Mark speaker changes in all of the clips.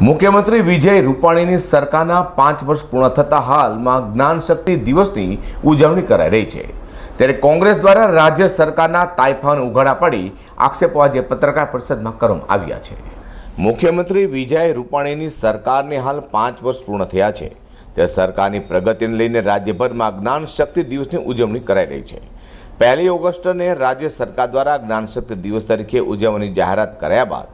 Speaker 1: મુખ્યમંત્રી વિજય રૂપાણીની સરકારના પાંચ વર્ષ પૂર્ણ થતા હાલમાં જ્ઞાન શક્તિ દિવસની ઉજવણી કરાઈ રહી છે. ત્યારે કોંગ્રેસ દ્વારા રાજ્ય સરકારના તાઇફાન ઉઘાડા પડી આક્ષેપો આજે પત્રકાર પરિષદમાં કરવામાં આવ્યા છે. મુખ્યમંત્રી વિજય રૂપાણીની સરકારને હાલ પાંચ વર્ષ પૂર્ણ થયા છે. ત્યારે સરકારની પ્રગતિને લઈને રાજ્યભરમાં જ્ઞાન શક્તિ દિવસની ઉજવણી કરાઈ રહી છે. પહેલી ઓગસ્ટને રાજ્ય સરકાર દ્વારા જ્ઞાનશક્તિ દિવસ તરીકે ઉજવણી જાહેરાત કર્યા બાદ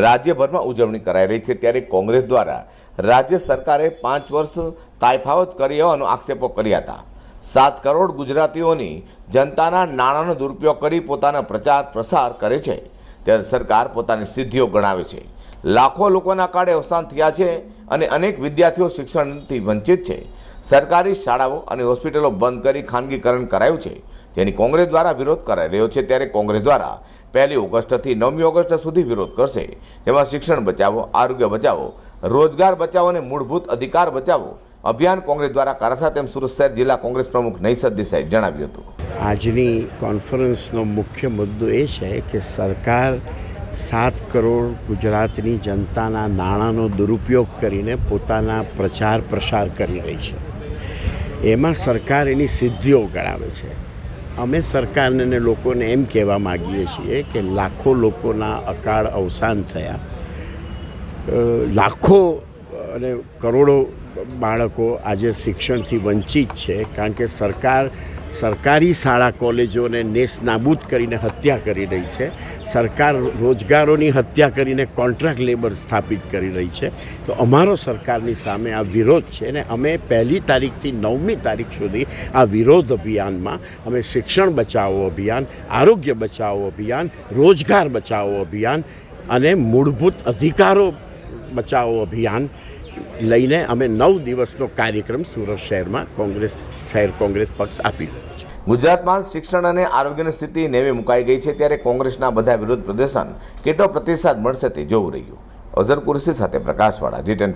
Speaker 1: રાજ્યભરમાં ઉજવણી કરાઈ રહી છે. ત્યારે કોંગ્રેસ દ્વારા રાજ્ય સરકારે પાંચ વર્ષ તાયફાવત કરી હોવાનો આક્ષેપો કર્યા હતા. સાત કરોડ ગુજરાતીઓની જનતાના નાણાંનો દુરુપયોગ કરી પોતાનો પ્રચાર પ્રસાર કરે છે. ત્યારે સરકાર પોતાની સિદ્ધિઓ ગણાવે છે. લાખો લોકોના કાળે અવસાન થયા છે અને અનેક વિદ્યાર્થીઓ શિક્ષણથી વંચિત છે. સરકારી શાળાઓ અને હોસ્પિટલો બંધ કરી ખાનગીકરણ કરાયું છે. જેની કોંગ્રેસ દ્વારા વિરોધ કરાઈ રહ્યો છે ત્યારે કોંગ્રેસ દ્વારા પહેલી ઓગસ્ટથી નવમી ઓગસ્ટ સુધી વિરોધ કરશે, જેમાં શિક્ષણ બચાવો, આરોગ્ય બચાવો, રોજગાર બચાવો અને મૂળભૂત અધિકાર બચાવો અભિયાન કોંગ્રેસ દ્વારા કરાશે તેમ સુરત શહેર જિલ્લા કોંગ્રેસ પ્રમુખ નૈસદ દેસાઈ જણાવ્યું હતું.
Speaker 2: આજની કોન્ફરન્સનો મુખ્ય મુદ્દો એ છે કે સરકાર સાત કરોડ ગુજરાતની જનતાના નાણાંનો દુરુપયોગ કરીને પોતાના પ્રચાર પ્રસાર કરી રહી છે. એમાં સરકાર એની સિદ્ધિઓ ગણાવે છે. અમે સરકારને ને લોકોને એમ કહેવા માગીએ છીએ કે લાખો લોકોના અકાળ અવસાન થયા. લાખો અને કરોડો બાળકો આજે શિક્ષણથી વંચિત છે, કારણ કે સરકાર સરકારી શાળા કોલેજોને નેસ નાબૂદ કરીને હત્યા કરી રહી છે. સરકાર રોજગારોની હત્યા કરીને કોન્ટ્રાક્ટ લેબર સ્થાપિત કરી રહી છે. તો અમારો સરકારની સામે આ વિરોધ છે ને અમે પહેલી તારીખથી નવમી તારીખ સુધી આ વિરોધ અભિયાનમાં અમે શિક્ષણ બચાવો અભિયાન, આરોગ્ય બચાવો અભિયાન, રોજગાર બચાવો અભિયાન અને મૂળભૂત અધિકારો બચાવો અભિયાન લઈને અમે નવ દિવસનો કાર્યક્રમ સુરત શહેરમાં કોંગ્રેસ, શહેર કોંગ્રેસ પક્ષ આપી
Speaker 1: ગુજરાતમાં શિક્ષણ અને આરોગ્યની સ્થિતિ નેવે મુકાઈ ગઈ છે ત્યારે કોંગ્રેસના બધા વિરોધ પ્રદર્શન કેટલો પ્રતિસાદ મળશે તે જોવું રહ્યું. અઝર કુરશી સાથે પ્રકાશવાળા જી ટેન